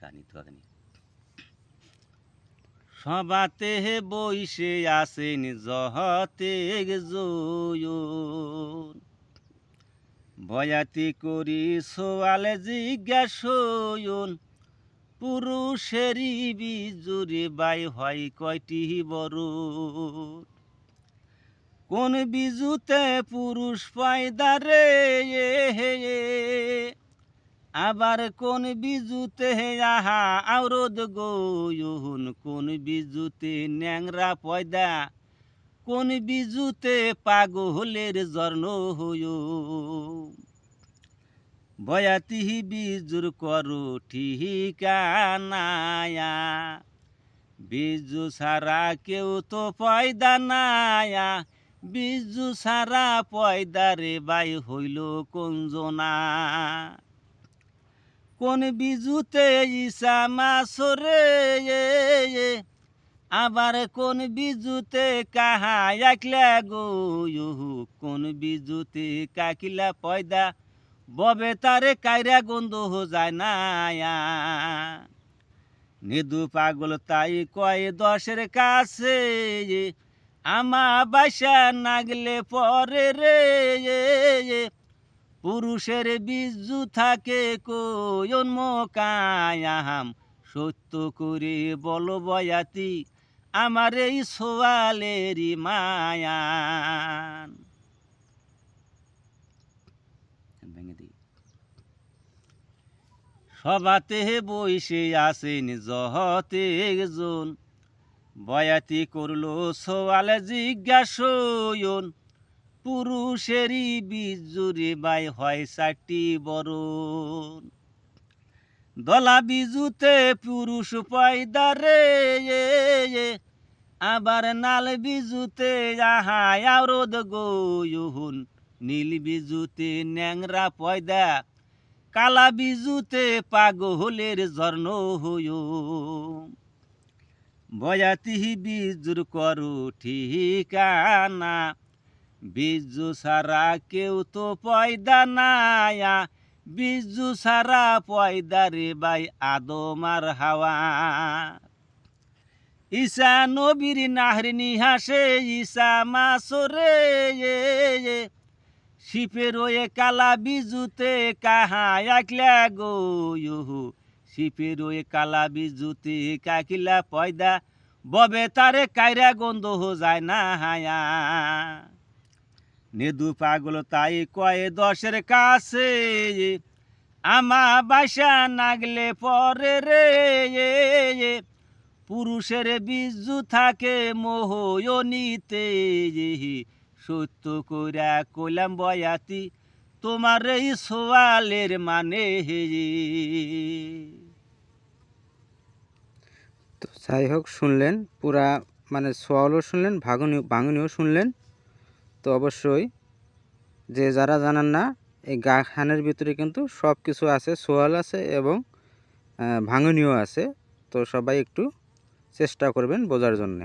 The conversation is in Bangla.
কাহিনী তো কাহিনী সবাতে বইসে আসেন জহতে বয়াতি করি সোয়ালে জিজ্ঞাসয়ন, পুরুষেরই বিজুরে বাই হয় কয়টি বড় কোন বিজুতে পুরুষ পয়দা রে আবার কোন বিজুতে আহা আওরদ গোয়ুন কোন বিজুতে ন্যাংরা পয়দা, কোন বিজুতে পাগলের জর্ণ হইও বয়াতি বিজুর করো ঠিকানায়া, বিজু সারা কেউ তো পয়দা নায়া, বিজু সারা পয়দা রে বাই হইল কঞ্জনা কোন বিজুতে ইসা মাসরে? আবার কোন বিজুতে কাহা একলা গো? কোন বিজুতে কাকিলা পয়দা? ববে তারে কাইরা গন্ধ হো যায় না নিদু পাগল তাই কয় দশের কাছে, আমা বাসা নাগলে পরে রে। পুরুষের বিজু থাকে কোয়ন মোকায়াম। সত্য করে বল বয়াতি আমার এই সোয়ালেরই মায়ান। ভেঙে দিই। সবাতে বইসে আসেন জহতে একজন। বয়াতি করল সোয়ালে জিজ্ঞাসয়ন। পুরুষেরই বিজুরে বাই হয় চারটি বরণ। দলা বিজুতে পুরুষ পয়দা রে আবার নাল বিজুতে আহা আরদ গোয়ুন নীল বিজুতে ন্যাংরা পয়দা, কালা বিজুতে পাগলের জর্ণ হইও বয়াতি বিজুর করু ঠিকানা বিজু সারা কেউ তো পয়দা নায়া, বিজু সারা পয়দা রে বাই আদমার হাওয়া। ঈশা নবীর নাহরিনি হাসে, ঈশা মাসরে শিপের ওয়ে কালা বিজুতে কাহা একলা গো শিপের ওয়ে কালা বিজুতে কাকিলা পয়দা, ববে তারে কাইরা গন্ধ হো যায় না হায়া। নেদু পাগল তাই কয়ে দশের কাছে, আমা বাসা নাগলে পরে রে, পুরুষের বিজু থাকে মোহনিতে সত্য কইরা কইলাম বয়াতি তোমার এই সোয়ালের মানে হে। তো যাই হোক শুনলেন, পুরা মানে সোয়ালও শুনলেন ভাঙনীয় ভাঙনীয় শুনলেন। তো অবশ্যই যে যারা জানেন না, এই গা খানের ভিতরে কিন্তু সব কিছু আছে, সোয়াল আছে এবং ভাঙনীয় আছে। তো সবাই একটু চেষ্টা করবেন বোঝার জন্যে।